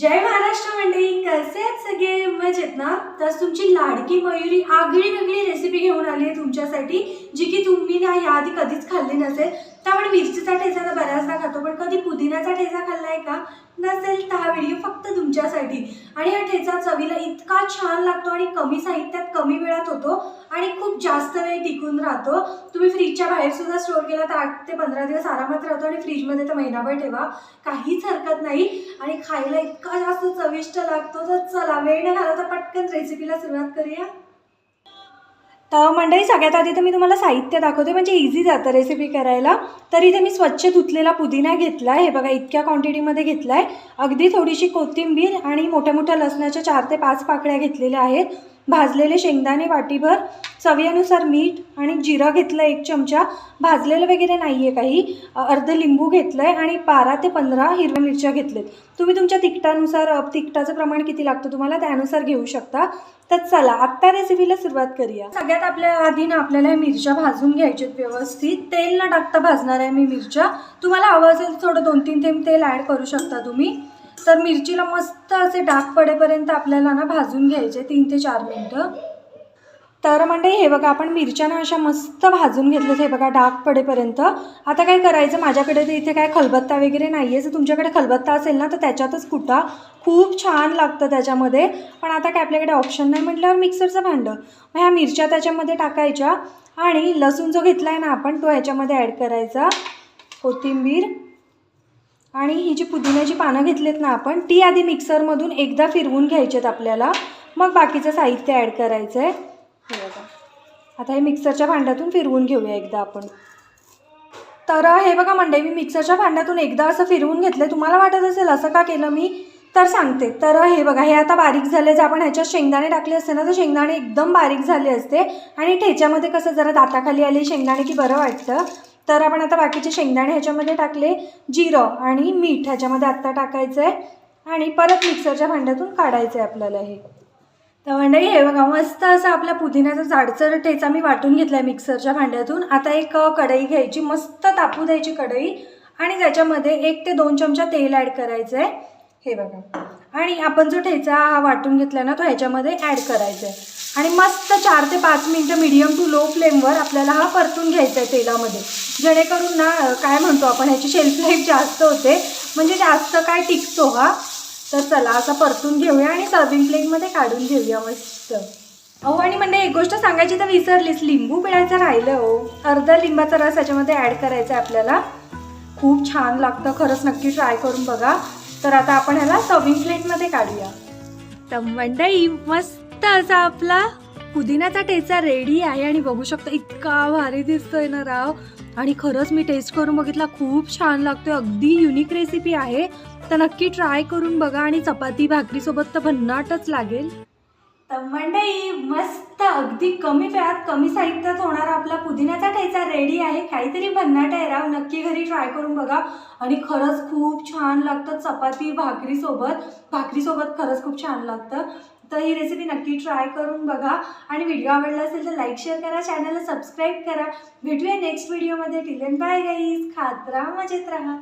जय महाराष्ट्र मंडळी कसे आहेत सगळे? मजेत ना? तर तुमची लाडकी मयुरी आगळी वेगळी रेसिपी घेऊन आली आहे तुमच्यासाठी जी की तुम्ही ना याआधी कधीच खाल्ली नसेल. त्यामुळे मिरचीचा ठेचा खातो पण कधी पुदिन्याचा ठेचा खाल्लाय का? नसेल तर हा व्हिडिओ फक्त तुमच्यासाठी. आणि हा ठेचा चवीला इतका छान लागतो आणि कमी साहित्यात कमी वेळात होतो आणि खूप जास्त वेळ टिकून राहतो. तुम्ही फ्रीजच्या बाहेर सुद्धा स्टोअर केला तर आठ ते पंधरा दिवस आरामात राहतो आणि फ्रीजमध्ये तर महिनाभर ठेवा. काहीच हरकत नाही. आणि खायला इतका जास्त चविष्ट लागतो तर चला वेळ न घालवता पटकन रेसिपीला सुरुवात करूया. तर मंडळी सगळ्यात आधी तर मी तुम्हाला साहित्य दाखवते. म्हणजे इझी जातं रेसिपी करायला. तर इथे मी स्वच्छ धुतलेला पुदिना घेतला आहे हे बघा इतक्या क्वांटिटीमध्ये घेतला आहे अगदी थोडीशी कोथिंबीर आणि मोठ्या मोठ्या लसणाच्या चार ते पाच पाकळ्या घेतलेल्या आहेत. भाजलेले शेंगदाणे वाटीभर चवीनुसार मीठ आणि जिरं घेतलं एक चमचा. भाजलेलं वगैरे नाही आहे काही अर्ध लिंबू घेतलं आहे आणि बारा ते पंधरा हिरव्या मिरच्या घेतलेत. तुम्ही तुमच्या तिखटानुसार तिखटाचं प्रमाण किती लागतं तुम्हाला त्यानुसार घेऊ शकता. तर चला आत्ता रेसिपीला सुरुवात करूया. सगळ्यात आपल्या आधी ना आपल्याला मिरच्या भाजून घ्यायच्यात व्यवस्थित. तेल न टाकता भाजणार आहे मी मिरच्या. तुम्हाला हवं असेल थोडं दोन तीन थेंब तेल ॲड करू शकता तुम्ही. तर मिरचीला मस्त असे डाग पडेपर्यंत आपल्याला ना भाजून घ्यायचे तीन ते चार मिनटं. तर म्हणजे हे बघा आपण मिरच्या ना अशा मस्त भाजून घेतल्यात. हे बघा डाग पडेपर्यंत. आता काय करायचं? माझ्याकडे तर इथे काय खलबत्ता वगैरे नाही आहे जर तुमच्याकडे खलबत्ता असेल ना तर त्याच्यातच कुटा. खूप छान लागतं त्याच्यामध्ये. पण आता काय आपल्याकडे ऑप्शन नाही म्हटल्यावर मिक्सरचं भांडं. मग ह्या मिरच्या त्याच्यामध्ये टाकायच्या. आणि लसूण जो घेतला आहे ना आपण तो ह्याच्यामध्ये ॲड करायचा. कोथिंबीर. आणि ही जी पुदिन्याची पानं घेतलीत ना आपण ती आधी मिक्सरमधून एकदा फिरवून घ्यायचेत आपल्याला. मग बाकीचं साहित्य ॲड करायचं आहे हे बघा. आता हे मिक्सरच्या भांड्यातून फिरवून घेऊया एकदा आपण. तर हे बघा मंडळी मी मिक्सरच्या भांड्यातून एकदा असं फिरवून घेतलं तुम्हाला वाटत असेल असं का केलं मी? तर सांगते. तर हे बघा हे आता बारीक झाले. जर आपण ह्याच्यात शेंगदाणे टाकले असते ना तर शेंगदाणे एकदम बारीक झाले असते. आणि ठेच्यामध्ये कसं जरा दाताखाली आले शेंगदाणे की बरं वाटतं. तर आपण आता बाकीचे शेंगदाणे ह्याच्यामध्ये टाकले जिरं आणि मीठ ह्याच्यामध्ये आत्ता टाकायचं आहे आणि परत मिक्सरच्या भांड्यातून काढायचं आहे आपल्याला हे. तर मंडळी हे बघा मस्त असं आपल्या पुदिन्याचा जाडसर ठेचा मी वाटून घेतला आहे मिक्सरच्या भांड्यातून. आता एक कढई घ्यायची मस्त तापू द्यायची कढई. आणि त्याच्यामध्ये एक ते दोन चमचा तेल ॲड करायचं आहे हे बघा. आणि आपण जो ठेचा हा वाटून घेतला ना तो ह्याच्यामध्ये ॲड करायचा आहे. आणि मस्त चार ते पाच मिनटं मिडियम टू लो फ्लेमवर आपल्याला हा परतून घ्यायचा आहे तेलामध्ये. जेणेकरून ना काय म्हणतो आपण ह्याची शेल्फ लाईफ जास्त होते. म्हणजे जास्त काय टिकतो हा. तर चला असं परतून घेऊया आणि सर्विंग प्लेटमध्ये काढून घेऊया मस्त. अहो आणि म्हणजे एक गोष्ट सांगायची तर विसरलीस. लिंबू पिळायचं राहिलं हो अर्धा लिंबाचा रस याच्यामध्ये ॲड करायचा आहे आपल्याला. खूप छान लागतं. खरंच नक्की ट्राय करून बघा. तर आता आपण ह्याला सर्विंग प्लेटमध्ये काढूया. तर मंडई मस्त असा आपला पुदिन्याचा ठेचा रेडी आहे आणि बघू शकता इतका भारी दिसतोय ना राव. आणि खरंच मी टेस्ट करून बघितला खूप छान लागतोय. अगदी युनिक रेसिपी आहे. तर नक्की ट्राय करून बघा आणि चपाती भाकरीसोबत तर भन्नाटच लागेल. तर मंडई मस्त अगदी कमी वेळात कमी साहित्यात होणारा आपला पुदिन्याचा ठेचा रेडी आहे. काहीतरी भन्नाट आहे राव नक्की घरी ट्राय करून बघा. आणि खरंच खूप छान लागतं चपाती भाकरीसोबत भाकरीसोबत खरंच खूप छान लागतं. तर ही रेसिपी नक्की ट्राय करून बघा. आणि व्हिडिओ आवडला असेल तर लाईक शेअर करा. चॅनलला सबस्क्राईब करा. भेटूया नेक्स्ट व्हिडिओमध्ये टिलेन बाय गाईज खात राहा मजेत राहा.